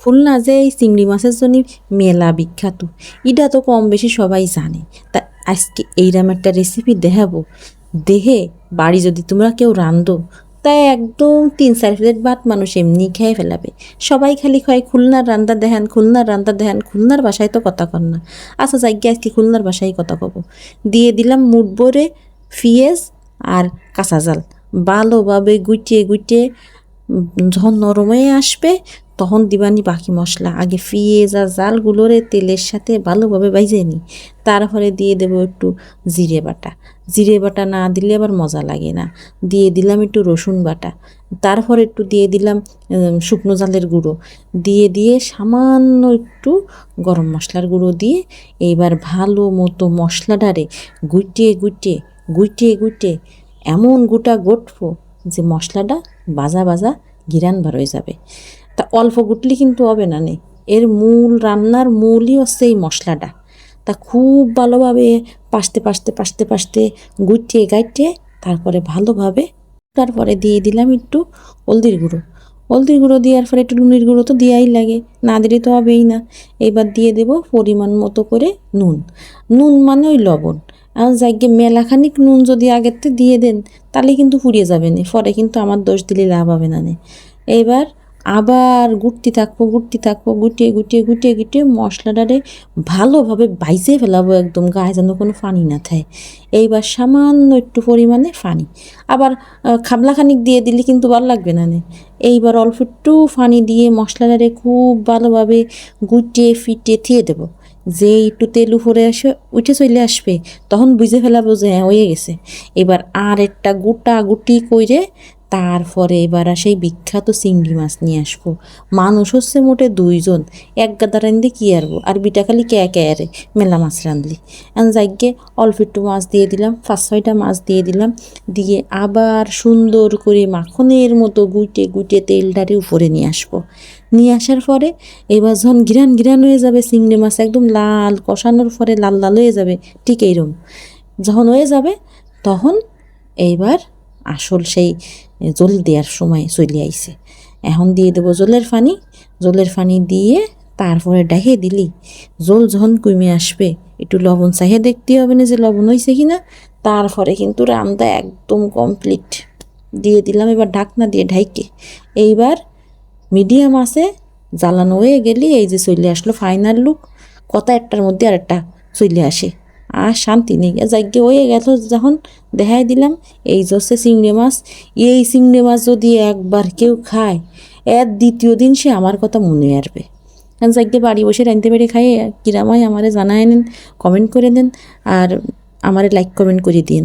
খুলনা যে এই চিংড়ি মাছের জন্য মেলা বিখ্যাত এটা তো কম বেশি সবাই জানে। তা আজকে এইরকম একটা রেসিপি দেখাবো। দেহে বাড়ি যদি তোমরা কেউ রান্ধো তাই একদম তিন চার প্লেট ভাত মানুষ এমনি খেয়ে ফেলাবে। সবাই খালি খায় খুলনার রান্না দেখান, খুলনার রান্না দেখান, খুলনার বাসায় তো কথা কর না। আচ্ছা যাই গিয়ে আজকে খুলনার বাসায় কথা কব। দিয়ে দিলাম মুঠ ভরে পেঁয়াজ আর কাঁচা জাল। ভালোভাবে গুটিয়ে গুটিয়ে যখন নরম আসবে তখন দিবানি বাকি মশলা। আগে পেঁয়াজ আর জালগুলোরে তেলের সাথে ভালোভাবে বাইজে নিই তারপরে দিয়ে দেবো একটু জিরে বাটা। জিরে বাটা না দিলে আবার মজা লাগে না। দিয়ে দিলাম একটু রসুন বাটা। তারপরে একটু দিয়ে দিলাম শুকনো জালের গুঁড়ো। দিয়ে দিয়ে সামান্য একটু গরম মশলার গুঁড়ো দিয়ে এইবার ভালো মতো মশলাটারে গুটিয়ে গুটিয়ে গুটিয়ে গুটিয়ে এমন গোটা গটবো যে মশলাটা বাজা বাজা গিরান বার হয়ে যাবে। তা অল্প গুটলি কিন্তু হবে না নেই এর মূল রান্নার মূলই হচ্ছে এই মশলাটা। তা খুব ভালোভাবে পাশতে পাশতে পাশতে পাশতে গুটিয়ে গাইটিয়ে তারপরে ভালোভাবে তারপরে দিয়ে দিলাম একটু হলদির গুঁড়ো। হলদির গুঁড়ো দেওয়ার পরে একটু নুনের গুঁড়ো তো দেওয়াই লাগে, না দিলে তো হবেই না। এবার দিয়ে দেব পরিমাণ মতো করে নুন। নুন মানে ওই লবণ। আর যাকে মেলাখানিক নুন যদি আগের দিয়ে দেন, তাহলে কিন্তু ফুরিয়ে যাবে না। পরে কিন্তু আমার দোষ দিলে লাভ হবে না এইবার আবার গুটতে থাকব গুটতে থাকব গুটিয়ে গুটিয়ে গুটিয়ে গুটিয়ে মশলাটারে ভালোভাবে বাইজে ফেলাবো একদম গায়ে যেন কোনো পানি না থাকে। এইবার সামান্য একটু পরিমাণে পানি। আবার আহ, খাবলা খানিক দিয়ে দিলে কিন্তু ভালো লাগবে না এইবার অল্প একটু পানি দিয়ে মশলাটারে খুব ভালোভাবে গুটিয়ে ফিটিয়ে থিয়ে দেবো। যে একটু তেল উপরে আসে উঠে চলে আসবে তখন বুঝে ফেলাবো যে হ্যাঁ হয়ে গেছে। এবার আর একটা গোটা গুটি কইরে তারপরে এবার সেই বিখ্যাত চিংড়ি মাছ নিয়ে আসব। মানুষ হচ্ছে মোটে দুইজন, এক গাদা রান্ধে কি আরবো আর বিটা খালি কে কে আরে মেলা মাছ রাঁধলি। যাইগে, অল্প একটু মাছ দিয়ে দিলাম, পাঁচ ছয়টা মাছ দিয়ে দিলাম, দিয়ে আবার সুন্দর করে মাখনের মতো গুইটে গুইটে তেলটারে উপরে নিয়ে আসব। নিয়ে আসার পরে এবার যখন ঘিরান ঘিরান হয়ে যাবে, চিংড়ি মাছ একদম লাল কষানোর পরে লাল লাল হয়ে যাবে, ঠিক এইরকম যখন হয়ে যাবে, তখন এইবার আসল সেই জল দেওয়ার সময় চলে আইছে। এখন দিয়ে দেবো জলের পানি। জলের পানি দিয়ে তারপরে ডাকে দিলি। জল যখন কমে আসবে, একটু লবণ চাহে দেখতে হবে না যে লবণ হয়েছে কি না তারপরে কিন্তু রান্না একদম কমপ্লিট দিয়ে দিলাম এবার ঢাকনা দিয়ে ঢাইকে। এইবার মিডিয়াম আছে, জ্বালানো হয়ে গেলি এই যে চলে আসলো ফাইনাল লুক কথা একটার মধ্যে আর একটা চলে আসে। আর শান্তি নেই। যাজ্ঞে হয়ে গেল যখন দেখাই দিলাম, এই হচ্ছে চিংড়ি মাছ। এই চিংড়ি মাছ যদি একবার কেউ খায়, এর দ্বিতীয় দিন সে আমার কথা মনে আসবে। কারণ যাজ্ঞে বাড়ি বসে রাঁধতে পেরে খাইয়ে কিরামায় আমারে জানায় নেন কমেন্ট করে দেন, আর আমারে লাইক কমেন্ট করে দিন